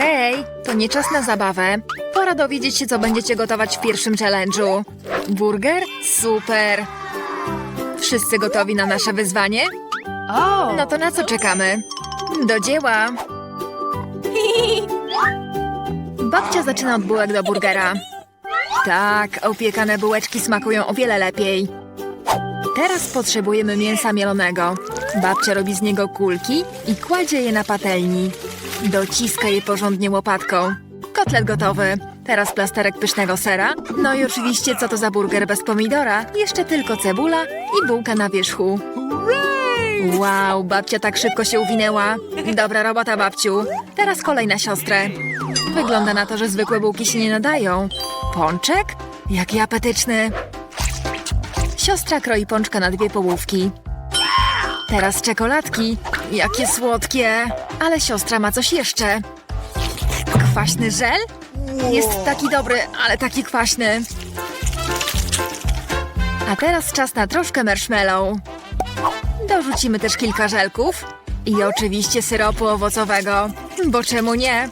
Hej, to nie czas na zabawę. Pora dowiedzieć się, co będziecie gotować w pierwszym challenge'u. Burger? Super! Wszyscy gotowi na nasze wyzwanie? O! No to na co czekamy? Do dzieła! Babcia zaczyna od bułek do burgera. Tak, opiekane bułeczki smakują o wiele lepiej. Teraz potrzebujemy mięsa mielonego. Babcia robi z niego kulki i kładzie je na patelni. Dociska je porządnie łopatką. Kotlet gotowy. Teraz plasterek pysznego sera. No i oczywiście co to za burger bez pomidora? Jeszcze tylko cebula i bułka na wierzchu. Wow, babcia tak szybko się uwinęła. Dobra robota, babciu. Teraz kolej na siostrę. Wygląda na to, że zwykłe bułki się nie nadają. Pączek? Jaki apetyczny. Siostra kroi pączka na dwie połówki. Teraz czekoladki. Jakie słodkie. Ale siostra ma coś jeszcze. Kwaśny żel? Jest taki dobry, ale taki kwaśny. A teraz czas na troszkę marshmallow. Dorzucimy też kilka żelków i oczywiście syropu owocowego, bo czemu nie?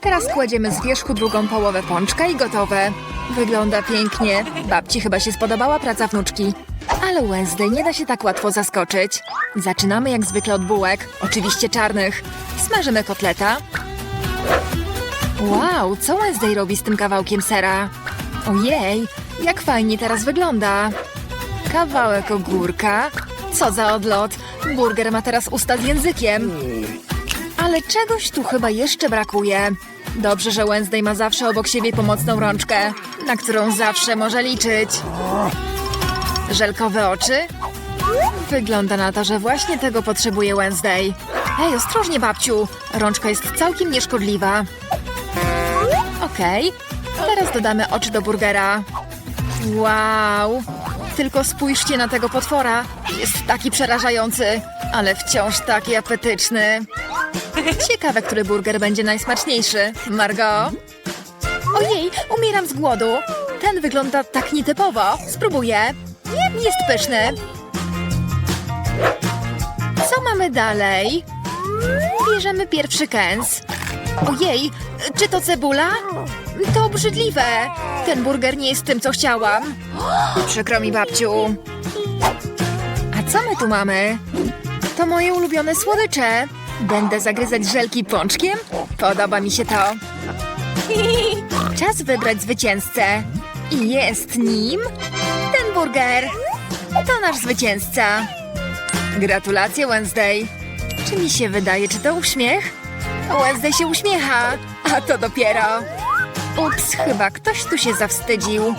Teraz kładziemy z wierzchu drugą połowę pączka i gotowe. Wygląda pięknie. Babci chyba się spodobała praca wnuczki. Ale Wednesday nie da się tak łatwo zaskoczyć. Zaczynamy jak zwykle od bułek, oczywiście czarnych. Smażymy kotleta. Wow, co Wednesday robi z tym kawałkiem sera? Ojej, jak fajnie teraz wygląda. Kawałek ogórka. Co za odlot. Burger ma teraz usta z językiem. Ale czegoś tu chyba jeszcze brakuje. Dobrze, że Wednesday ma zawsze obok siebie pomocną rączkę, na którą zawsze może liczyć. Żelkowe oczy? Wygląda na to, że właśnie tego potrzebuje Wednesday. Ej, ostrożnie, babciu. Rączka jest całkiem nieszkodliwa. Okej. Teraz dodamy oczy do burgera. Wow! Tylko spójrzcie na tego potwora. Jest taki przerażający, ale wciąż taki apetyczny. Ciekawe, który burger będzie najsmaczniejszy. Margot? Ojej, umieram z głodu. Ten wygląda tak nietypowo. Spróbuję. Jest pyszny. Co mamy dalej? Bierzemy pierwszy kęs. Ojej, czy to cebula? To obrzydliwe. Ten burger nie jest tym, co chciałam. Przykro mi, babciu. A co my tu mamy? To moje ulubione słodycze. Będę zagryzać żelki pączkiem? Podoba mi się to. Czas wybrać zwycięzcę. I jest nim ten burger. To nasz zwycięzca. Gratulacje, Wednesday. Czy mi się wydaje, czy to uśmiech? Wednesday się uśmiecha. A to dopiero. Ups, chyba ktoś tu się zawstydził.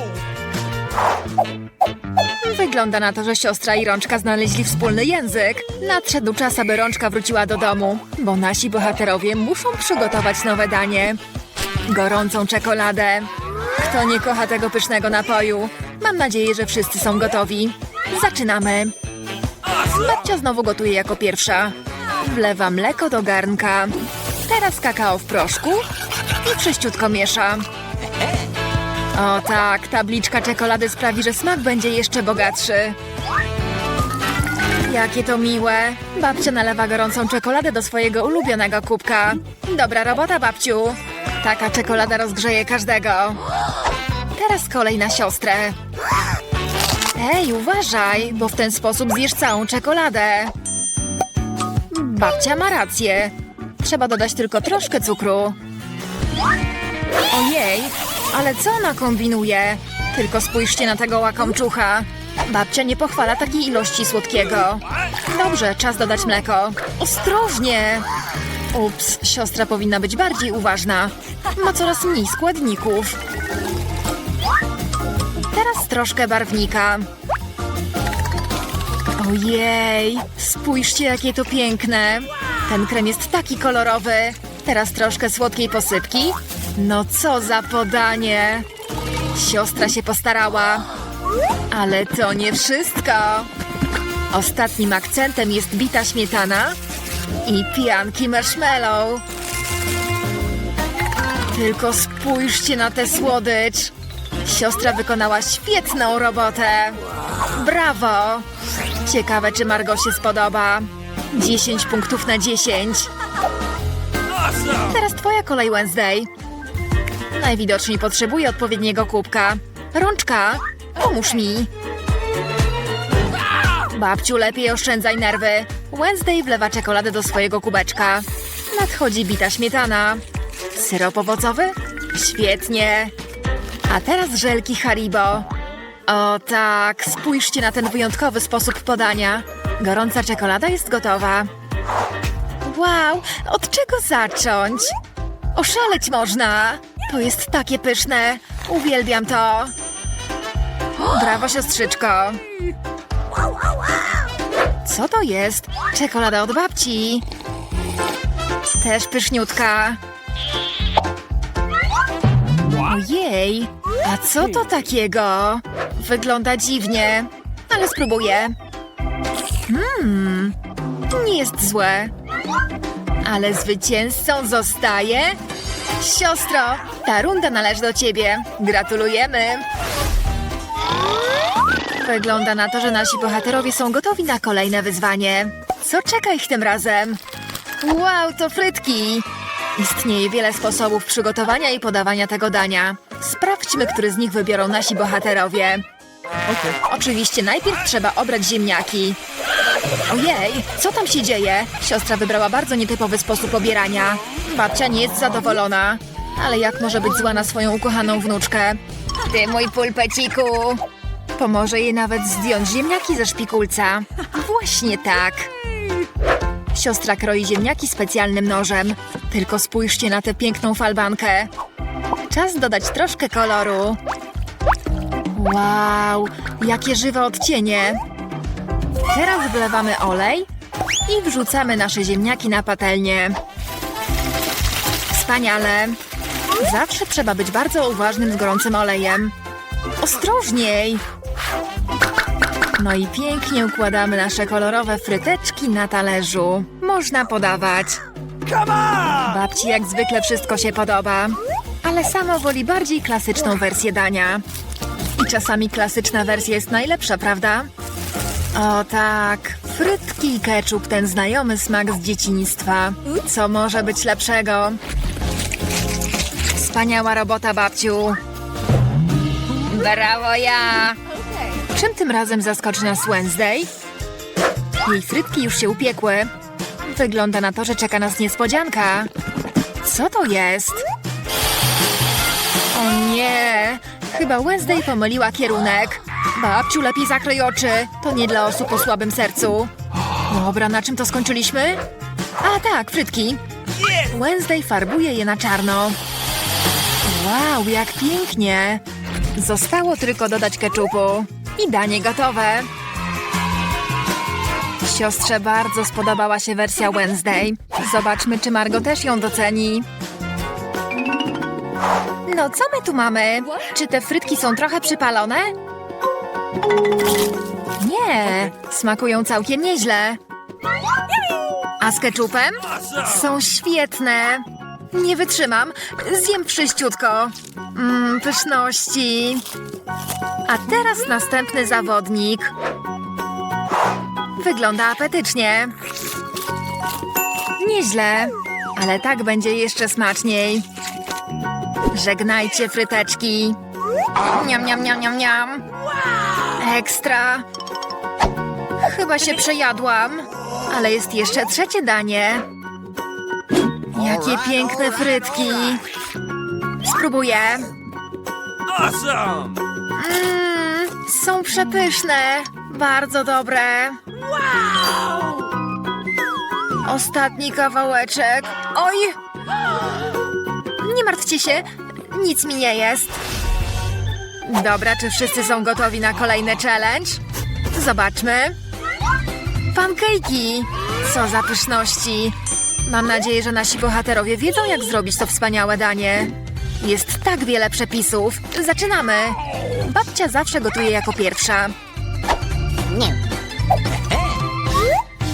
Wygląda na to, że siostra i Rączka znaleźli wspólny język. Nadszedł czas, aby Rączka wróciła do domu, bo nasi bohaterowie muszą przygotować nowe danie. Gorącą czekoladę. Kto nie kocha tego pysznego napoju? Mam nadzieję, że wszyscy są gotowi. Zaczynamy. Babcia znowu gotuje jako pierwsza. Wlewa mleko do garnka. Teraz kakao w proszku i prześciutko miesza. O tak, tabliczka czekolady sprawi, że smak będzie jeszcze bogatszy. Jakie to miłe. Babcia nalewa gorącą czekoladę do swojego ulubionego kubka. Dobra robota, babciu. Taka czekolada rozgrzeje każdego. Teraz kolej na siostrę. Ej, uważaj, bo w ten sposób zjesz całą czekoladę. Babcia ma rację. Trzeba dodać tylko troszkę cukru. Ojej, ale co ona kombinuje? Tylko spójrzcie na tego łakomczucha. Babcia nie pochwala takiej ilości słodkiego. Dobrze, czas dodać mleko. Ostrożnie! Ups, siostra powinna być bardziej uważna. Ma coraz mniej składników. Teraz troszkę barwnika. Ojej, spójrzcie jakie to piękne. Ten krem jest taki kolorowy. Teraz troszkę słodkiej posypki. No co za podanie. Siostra się postarała. Ale to nie wszystko. Ostatnim akcentem jest bita śmietana i pianki marshmallow. Tylko spójrzcie na tę słodycz. Siostra wykonała świetną robotę. Brawo! Ciekawe, czy Margo się spodoba. 10 punktów na 10. Teraz twoja kolej, Wednesday. Najwidoczniej potrzebuję odpowiedniego kubka. Rączka, pomóż mi. Babciu, lepiej oszczędzaj nerwy. Wednesday wlewa czekoladę do swojego kubeczka. Nadchodzi bita śmietana. Syrop owocowy? Świetnie. A teraz żelki Haribo. O tak, spójrzcie na ten wyjątkowy sposób podania. Gorąca czekolada jest gotowa. Wow, od czego zacząć? Oszaleć można. To jest takie pyszne. Uwielbiam to. Brawo, siostrzyczko. Co to jest? Czekolada od babci. Też pyszniutka. Ojej, a co to takiego? Wygląda dziwnie, ale spróbuję. Hmm, nie jest złe. Ale zwycięzcą zostaje... Siostro, ta runda należy do ciebie. Gratulujemy. Wygląda na to, że nasi bohaterowie są gotowi na kolejne wyzwanie. Co czeka ich tym razem? Wow, to frytki! Istnieje wiele sposobów przygotowania i podawania tego dania. Sprawdźmy, który z nich wybiorą nasi bohaterowie. Oczywiście najpierw trzeba obrać ziemniaki. Ojej, co tam się dzieje? Siostra wybrała bardzo nietypowy sposób obierania. Babcia nie jest zadowolona. Ale jak może być zła na swoją ukochaną wnuczkę? Ty, mój pulpeciku! Pomoże jej nawet zdjąć ziemniaki ze szpikulca. Właśnie tak. Siostra kroi ziemniaki specjalnym nożem. Tylko spójrzcie na tę piękną falbankę. Czas dodać troszkę koloru. Wow, jakie żywe odcienie. Teraz wlewamy olej i wrzucamy nasze ziemniaki na patelnię. Wspaniale. Zawsze trzeba być bardzo uważnym z gorącym olejem. Ostrożniej! No i pięknie układamy nasze kolorowe fryteczki na talerzu. Można podawać. Babci jak zwykle wszystko się podoba, ale sama woli bardziej klasyczną wersję dania. I czasami klasyczna wersja jest najlepsza, prawda? O tak, frytki i keczup, ten znajomy smak z dzieciństwa. Co może być lepszego? Wspaniała robota, babciu. Brawo ja! Czym tym razem zaskoczy nas Wednesday? Jej frytki już się upiekły. Wygląda na to, że czeka nas niespodzianka. Co to jest? O nie! Chyba Wednesday pomyliła kierunek. Babciu, lepiej zakryj oczy. To nie dla osób o słabym sercu. Dobra, na czym to skończyliśmy? A tak, frytki. Wednesday farbuje je na czarno. Wow, jak pięknie! Zostało tylko dodać keczupu. I danie gotowe. Siostrze bardzo spodobała się wersja Wednesday. Zobaczmy, czy Margo też ją doceni. No, co my tu mamy? Czy te frytki są trochę przypalone? Nie, smakują całkiem nieźle. A z keczupem? Są świetne. Nie wytrzymam. Zjem wszyściutko. Mmm, pyszności. A teraz następny zawodnik. Wygląda apetycznie. Nieźle, ale tak będzie jeszcze smaczniej. Żegnajcie fryteczki. Niam, niam, niam, niam, niam. Ekstra. Chyba się przejadłam, ale jest jeszcze trzecie danie. Jakie piękne frytki. Spróbuję. Awesome! Mmm, są przepyszne. Bardzo dobre. Ostatni kawałeczek. Oj! Nie martwcie się, nic mi nie jest. Dobra, czy wszyscy są gotowi na kolejny challenge? Zobaczmy. Pankejki! Co za pyszności! Mam nadzieję, że nasi bohaterowie wiedzą, jak zrobić to wspaniałe danie. Jest tak wiele przepisów. Zaczynamy! Babcia zawsze gotuje jako pierwsza.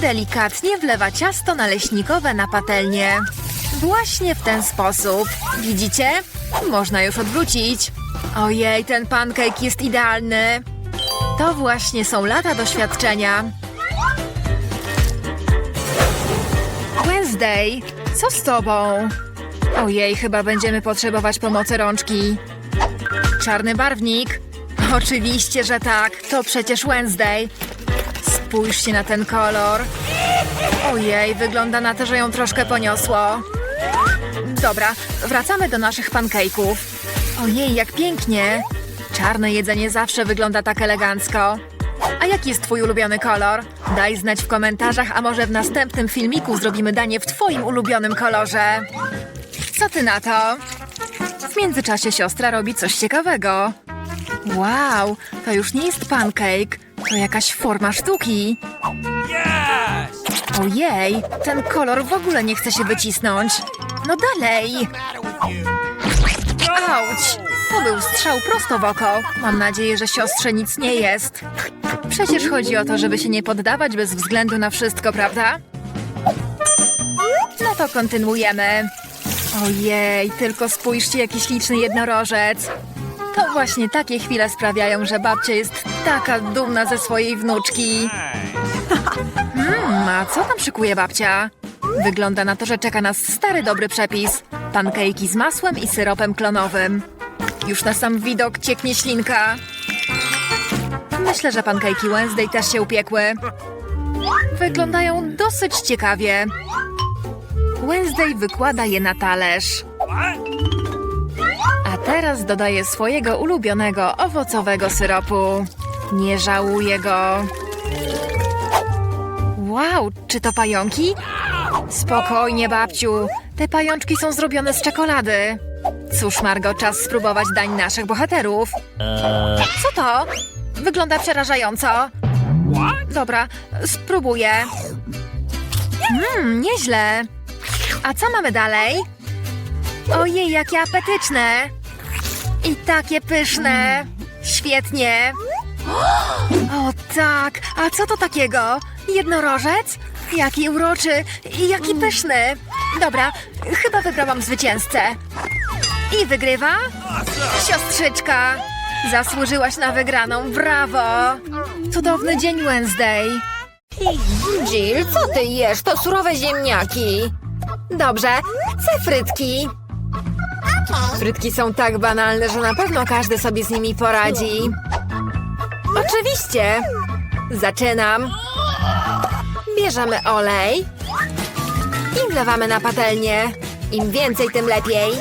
Delikatnie wlewa ciasto naleśnikowe na patelnię. Właśnie w ten sposób. Widzicie? Można już odwrócić. Ojej, ten pancake jest idealny. To właśnie są lata doświadczenia. Wednesday, co z tobą? Ojej, chyba będziemy potrzebować pomocy rączki. Czarny barwnik? Oczywiście, że tak. To przecież Wednesday. Spójrzcie na ten kolor. Ojej, wygląda na to, że ją troszkę poniosło. Dobra, wracamy do naszych pancake'ów. Ojej, jak pięknie. Czarne jedzenie zawsze wygląda tak elegancko. A jaki jest twój ulubiony kolor? Daj znać w komentarzach, a może w następnym filmiku zrobimy danie w twoim ulubionym kolorze. Co ty na to? W międzyczasie siostra robi coś ciekawego. Wow, to już nie jest pancake, to jakaś forma sztuki. Ojej, ten kolor w ogóle nie chce się wycisnąć. No dalej! Auć! To był strzał prosto w oko. Mam nadzieję, że siostrze nic nie jest. Przecież chodzi o to, żeby się nie poddawać bez względu na wszystko, prawda? No to kontynuujemy. Ojej, tylko spójrzcie, jaki śliczny jednorożec. To właśnie takie chwile sprawiają, że babcia jest taka dumna ze swojej wnuczki. Hmm, a co tam szykuje babcia? Wygląda na to, że czeka nas stary dobry przepis. Pankejki z masłem i syropem klonowym. Już na sam widok cieknie ślinka. Myślę, że pankejki Wednesday też się upiekły. Wyglądają dosyć ciekawie. Wednesday wykłada je na talerz. A teraz dodaje swojego ulubionego owocowego syropu. Nie żałuję go. Wow, czy to pająki? Spokojnie, babciu. Te pajączki są zrobione z czekolady. Cóż, Margo, czas spróbować dań naszych bohaterów. Co to? Wygląda przerażająco. Dobra, spróbuję. Mmm, nieźle. A co mamy dalej? Ojej, jakie apetyczne. I takie pyszne. Świetnie. O tak, a co to takiego? Jednorożec? Jaki uroczy i jaki pyszny. Dobra, chyba wybrałam zwycięzcę. I wygrywa? Siostrzyczka! Zasłużyłaś na wygraną, brawo! Cudowny dzień Wednesday. Jill, co ty jesz? To surowe ziemniaki. Dobrze, chcę frytki. Frytki są tak banalne, że na pewno każdy sobie z nimi poradzi. Oczywiście. Zaczynam. Bierzemy olej wlewamy na patelnię. Im więcej, tym lepiej.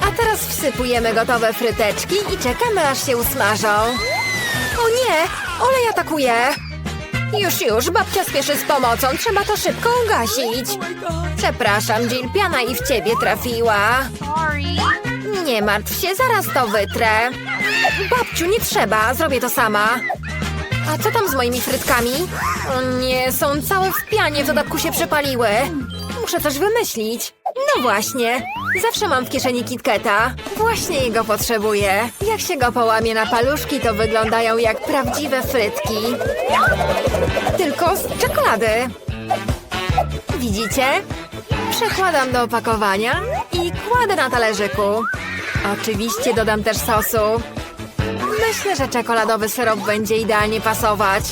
A teraz wsypujemy gotowe fryteczki i czekamy, aż się usmażą. O nie! Olej atakuje! Już, już, babcia spieszy z pomocą. Trzeba to szybko ugasić. Przepraszam, Jill, piana i w ciebie trafiła. Nie martw się, zaraz to wytrę. Babciu, nie trzeba, zrobię to sama. A co tam z moimi frytkami? O nie, są całe w pianie, w dodatku się przepaliły. Muszę coś wymyślić. No właśnie, zawsze mam w kieszeni KitKata. Właśnie jego potrzebuję. Jak się go połamie na paluszki, to wyglądają jak prawdziwe frytki. Tylko z czekolady. Widzicie? Przekładam do opakowania i kładę na talerzyku. Oczywiście dodam też sosu. Myślę, że czekoladowy syrop będzie idealnie pasować.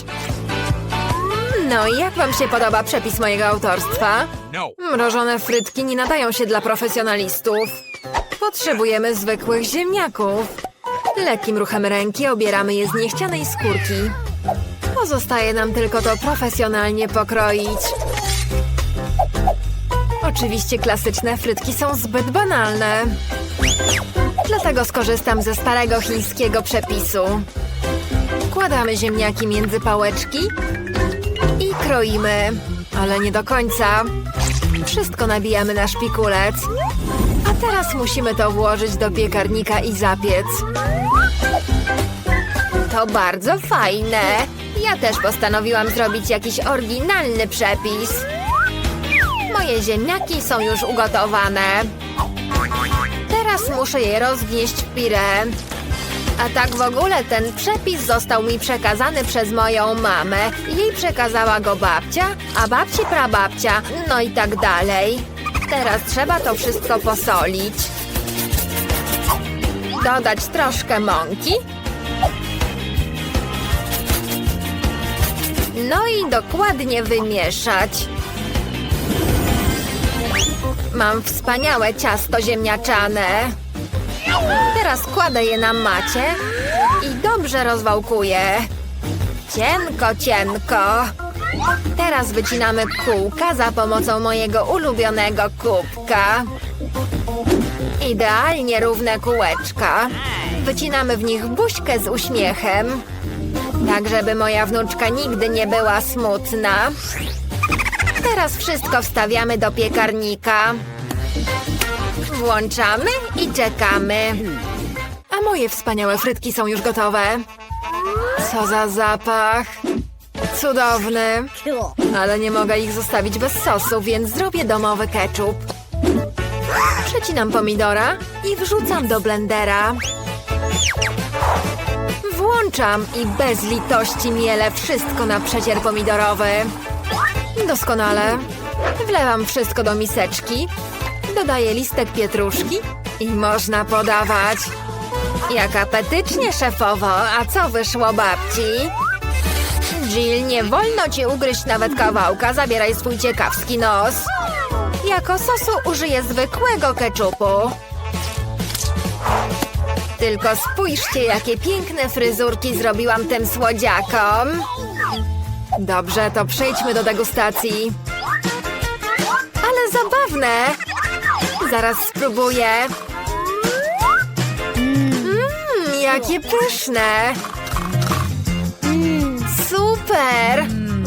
No i jak wam się podoba przepis mojego autorstwa? No. Mrożone frytki nie nadają się dla profesjonalistów. Potrzebujemy zwykłych ziemniaków. Lekkim ruchem ręki obieramy je z niechcianej skórki. Pozostaje nam tylko to profesjonalnie pokroić. Oczywiście klasyczne frytki są zbyt banalne. Dlatego skorzystam ze starego chińskiego przepisu. Wkładamy ziemniaki między pałeczki kroimy, ale nie do końca. Wszystko nabijamy na szpikulec. A teraz musimy to włożyć do piekarnika i zapiec. To bardzo fajne. Ja też postanowiłam zrobić jakiś oryginalny przepis. Moje ziemniaki są już ugotowane. Teraz muszę je rozgnieść w pire. A tak w ogóle ten przepis został mi przekazany przez moją mamę. Jej przekazała go babcia, a babci prababcia, no i tak dalej. Teraz trzeba to wszystko posolić. Dodać troszkę mąki. No i dokładnie wymieszać. Mam wspaniałe ciasto ziemniaczane. Teraz kładę je na macie i dobrze rozwałkuję. Cienko, cienko. Teraz wycinamy kółka za pomocą mojego ulubionego kubka. Idealnie równe kółeczka. Wycinamy w nich buźkę z uśmiechem. Tak, żeby moja wnuczka nigdy nie była smutna. Teraz wszystko wstawiamy do piekarnika. Włączamy i czekamy. A moje wspaniałe frytki są już gotowe. Co za zapach. Cudowny. Ale nie mogę ich zostawić bez sosu, więc zrobię domowy ketchup. Przecinam pomidora i wrzucam do blendera. Włączam i bez litości mielę wszystko na przecier pomidorowy. Doskonale. Wlewam wszystko do miseczki. Dodaję listek pietruszki i można podawać. Jak apetycznie, szefowo. A co wyszło babci? Jill, nie wolno ci ugryźć nawet kawałka. Zabieraj swój ciekawski nos. Jako sosu użyję zwykłego keczupu. Tylko spójrzcie, jakie piękne fryzurki zrobiłam tym słodziakom. Dobrze, to przejdźmy do degustacji. Ale zabawne! Zaraz spróbuję. Mmm, jakie pyszne! Super!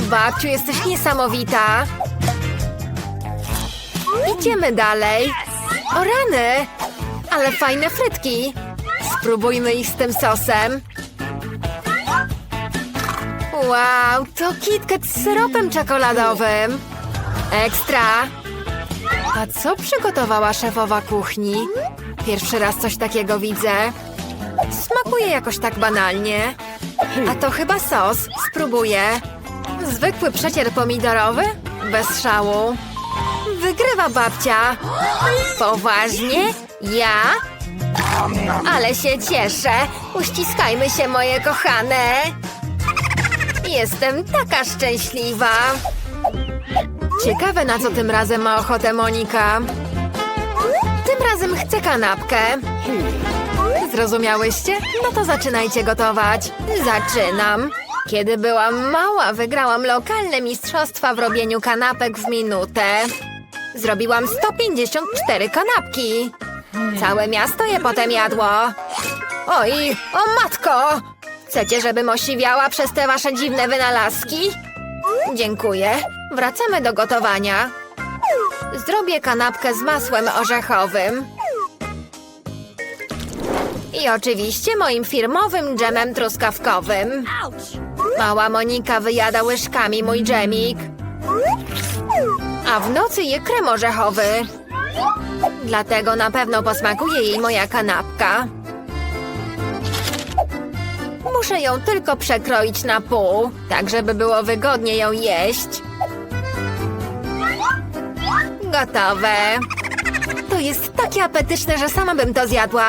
Babciu, jesteś niesamowita! Idziemy dalej. O rany! Ale fajne frytki. Spróbujmy ich z tym sosem. Wow, to KitKat z syropem czekoladowym. Ekstra! A co przygotowała szefowa kuchni? Pierwszy raz coś takiego widzę. Smakuje jakoś tak banalnie. A to chyba sos. Spróbuję. Zwykły przecier pomidorowy? Bez szału. Wygrywa babcia. Poważnie? Ja? Ale się cieszę. Uściskajmy się, moje kochane. Jestem taka szczęśliwa. Ciekawe, na co tym razem ma ochotę Monika. Tym razem chcę kanapkę. Zrozumiałyście? No to zaczynajcie gotować. Zaczynam. Kiedy byłam mała, wygrałam lokalne mistrzostwa w robieniu kanapek w minutę. Zrobiłam 154 kanapki. Całe miasto je potem jadło. Oj, o matko! Chcecie, żebym osiwiała przez te wasze dziwne wynalazki? Dziękuję. Wracamy do gotowania. Zrobię kanapkę z masłem orzechowym. I oczywiście moim firmowym dżemem truskawkowym. Mała Monika wyjada łyżkami mój dżemik. A w nocy je krem orzechowy. Dlatego na pewno posmakuje jej moja kanapka. Muszę ją tylko przekroić na pół, tak żeby było wygodnie ją jeść. Gotowe. To jest takie apetyczne, że sama bym to zjadła.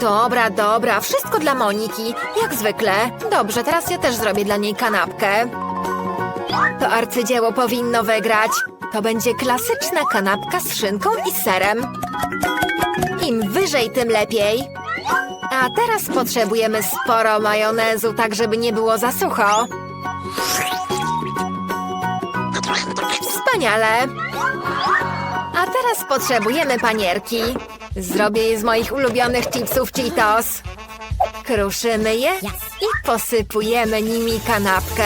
Dobra, dobra, wszystko dla Moniki, jak zwykle. Dobrze, teraz ja też zrobię dla niej kanapkę. To arcydzieło powinno wygrać. To będzie klasyczna kanapka z szynką i serem. Im wyżej, tym lepiej. A teraz potrzebujemy sporo majonezu, tak żeby nie było za sucho. Wspaniale. A teraz potrzebujemy panierki. Zrobię je z moich ulubionych chipsów Cheetos. Kruszymy je i posypujemy nimi kanapkę.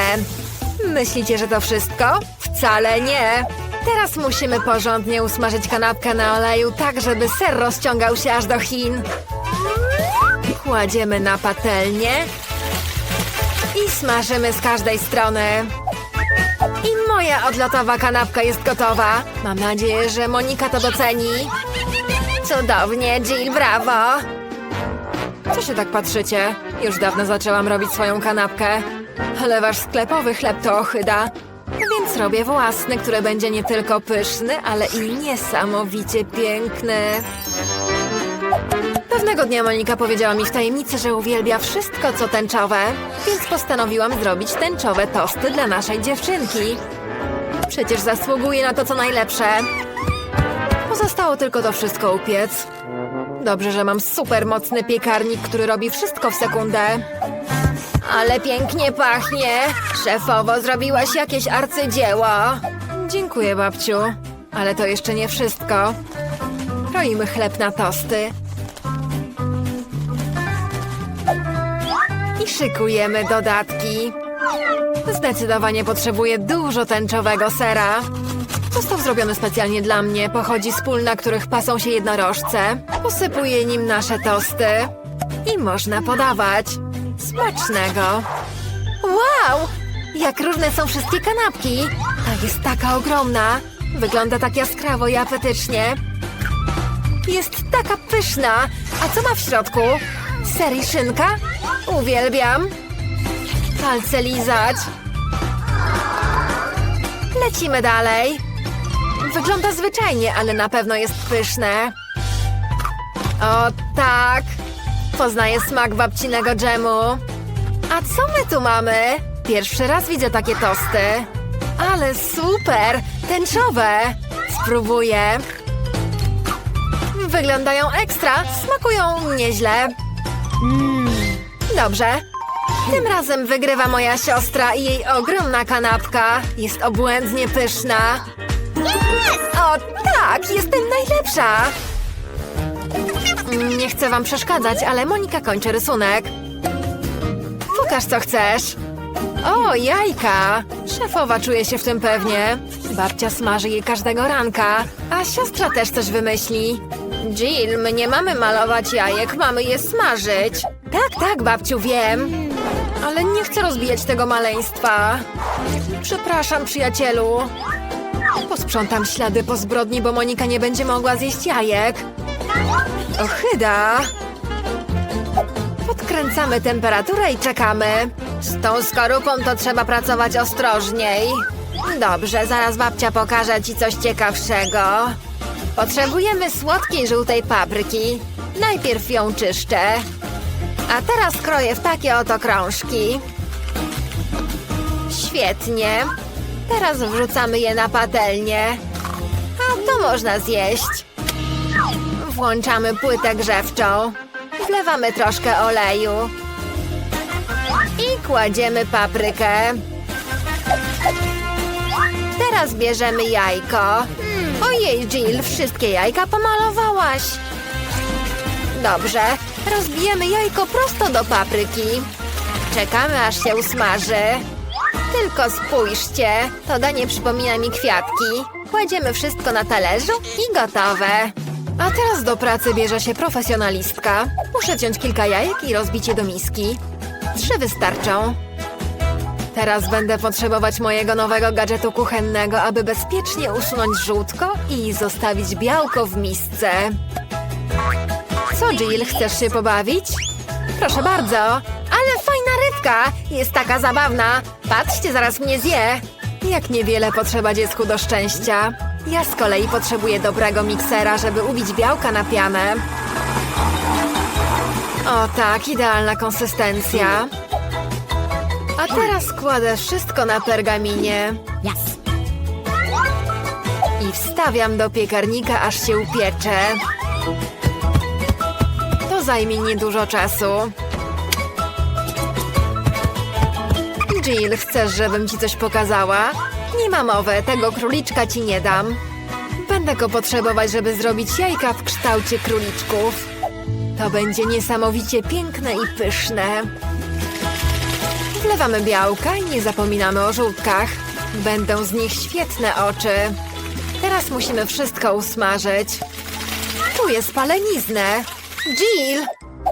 Myślicie, że to wszystko? Wcale nie. Teraz musimy porządnie usmażyć kanapkę na oleju, tak żeby ser rozciągał się aż do Chin. Kładziemy na patelnię i smażymy z każdej strony. I moja odlotowa kanapka jest gotowa. Mam nadzieję, że Monika to doceni. Cudownie, Jill, brawo! Co się tak patrzycie? Już dawno zaczęłam robić swoją kanapkę. Ale wasz sklepowy chleb to ochyda. Więc robię własny, który będzie nie tylko pyszny, ale i niesamowicie piękny. Pewnego dnia Monika powiedziała mi w tajemnicy, że uwielbia wszystko, co tęczowe, więc postanowiłam zrobić tęczowe tosty dla naszej dziewczynki. Przecież zasługuje na to, co najlepsze. Po Zostało tylko to wszystko upiec. Dobrze, że mam super mocny piekarnik, który robi wszystko w sekundę. Ale pięknie pachnie. Szefowo, zrobiłaś jakieś arcydzieło. Dziękuję, babciu. Ale to jeszcze nie wszystko. Kroimy chleb na tosty. Szykujemy dodatki. Zdecydowanie potrzebuję dużo tęczowego sera. Został zrobiony specjalnie dla mnie. Pochodzi z pól, na których pasą się jednorożce. Posypuję nim nasze tosty. I można podawać. Smacznego. Wow! Jak różne są wszystkie kanapki. Ta jest taka ogromna. Wygląda tak jaskrawo i apetycznie. Jest taka pyszna. A co ma w środku? Ser i szynka? Uwielbiam. Palce lizać. Lecimy dalej. Wygląda zwyczajnie, ale na pewno jest pyszne. O tak! Poznaję smak babcinego dżemu. A co my tu mamy? Pierwszy raz widzę takie tosty. Ale super! Tęczowe! Spróbuję. Wyglądają ekstra, smakują nieźle. Dobrze. Tym razem wygrywa moja siostra i jej ogromna kanapka. Jest obłędnie pyszna. O tak, jestem najlepsza! Nie chcę wam przeszkadzać, ale Monika kończy rysunek. Pokaż, co chcesz. O, jajka! Szefowa czuje się w tym pewnie. Babcia smaży je każdego ranka, a siostra też coś wymyśli. Jill, my nie mamy malować jajek, mamy je smażyć. Tak, tak, babciu, wiem. Ale nie chcę rozbijać tego maleństwa. Przepraszam, przyjacielu. Posprzątam ślady po zbrodni, bo Monika nie będzie mogła zjeść jajek. Ochyda. Podkręcamy temperaturę i czekamy. Z tą skorupą to trzeba pracować ostrożniej. Dobrze, zaraz babcia pokaże ci coś ciekawszego. Potrzebujemy słodkiej żółtej papryki. Najpierw ją czyszczę. A teraz kroję w takie oto krążki. Świetnie. Teraz wrzucamy je na patelnię. A to można zjeść. Włączamy płytę grzewczą. Wlewamy troszkę oleju. I kładziemy paprykę. Teraz bierzemy jajko. Ojej, Jill, wszystkie jajka pomalowałaś. Dobrze, rozbijemy jajko prosto do papryki. Czekamy, aż się usmaży. Tylko spójrzcie, to danie przypomina mi kwiatki. Kładziemy wszystko na talerzu i gotowe. A teraz do pracy bierze się profesjonalistka. Muszę wziąć kilka jajek i rozbić je do miski. Trzy wystarczą. Teraz będę potrzebować mojego nowego gadżetu kuchennego, aby bezpiecznie usunąć żółtko i zostawić białko w misce. Co, Jill, chcesz się pobawić? Proszę bardzo. Ale fajna rybka! Jest taka zabawna. Patrzcie, zaraz mnie zje. Jak niewiele potrzeba dziecku do szczęścia. Ja z kolei potrzebuję dobrego miksera, żeby ubić białka na pianę. O tak, idealna konsystencja. A teraz kładę wszystko na pergaminie. I wstawiam do piekarnika, aż się upiecze. To zajmie niedużo czasu. Jill, chcesz, żebym ci coś pokazała? Nie ma mowy, tego króliczka ci nie dam. Będę go potrzebować, żeby zrobić jajka w kształcie króliczków. To będzie niesamowicie piękne i pyszne. Wlewamy białka i nie zapominamy o żółtkach. Będą z nich świetne oczy. Teraz musimy wszystko usmażyć. Tu jest paleniznę. Jill!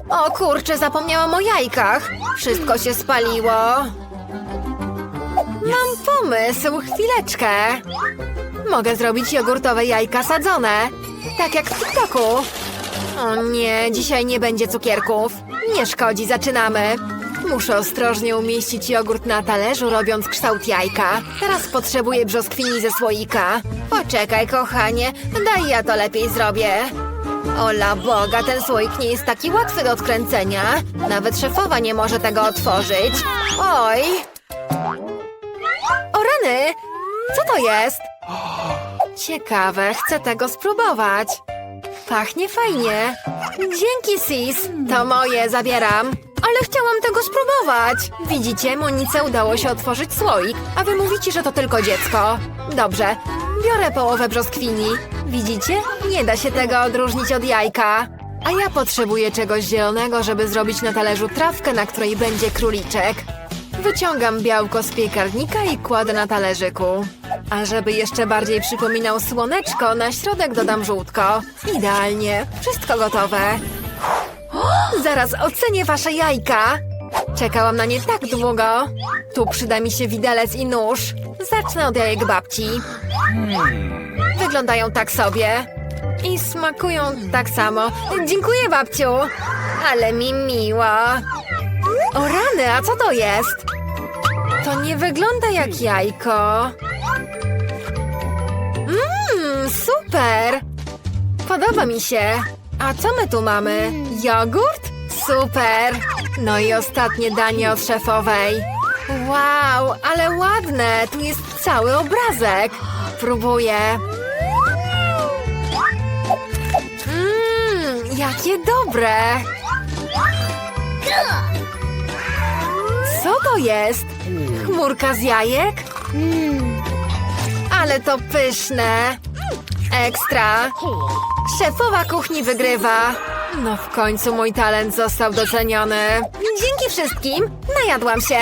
O kurczę, zapomniałam o jajkach. Wszystko się spaliło. Mam pomysł, chwileczkę. Mogę zrobić jogurtowe jajka sadzone. Tak jak w TikToku. O nie, dzisiaj nie będzie cukierków. Nie szkodzi, zaczynamy. Muszę ostrożnie umieścić jogurt na talerzu, robiąc kształt jajka. Teraz potrzebuję brzoskwini ze słoika. Poczekaj, kochanie, daj ja to lepiej zrobię. Ola Boga, ten słoik nie jest taki łatwy do odkręcenia. Nawet szefowa nie może tego otworzyć. Oj! O rany! Co to jest? Ciekawe, chcę tego spróbować. Pachnie fajnie. Dzięki, Sis. To moje, zabieram. Ale chciałam tego spróbować. Widzicie, Monice udało się otworzyć słoik, a wy mówicie, że to tylko dziecko. Dobrze, biorę połowę brzoskwini. Widzicie? Nie da się tego odróżnić od jajka. A ja potrzebuję czegoś zielonego, żeby zrobić na talerzu trawkę, na której będzie króliczek. Wyciągam białko z piekarnika i kładę na talerzyku. A żeby jeszcze bardziej przypominał słoneczko, na środek dodam żółtko. Idealnie. Wszystko gotowe. Zaraz ocenię wasze jajka. Czekałam na nie tak długo. Tu przyda mi się widelec i nóż. Zacznę od jajek babci. Wyglądają tak sobie. I smakują tak samo. Dziękuję, babciu. Ale mi miło. O rany, a co to jest? To nie wygląda jak jajko. Mmm, super! Podoba mi się. A co my tu mamy? Jogurt? Super! No i ostatnie danie od szefowej. Wow, ale ładne! Tu jest cały obrazek. Próbuję. Mmm, jakie dobre! Co to jest? Chmurka z jajek? Ale to pyszne! Ekstra! Szefowa kuchni wygrywa! No w końcu mój talent został doceniony. Dzięki wszystkim! Najadłam się!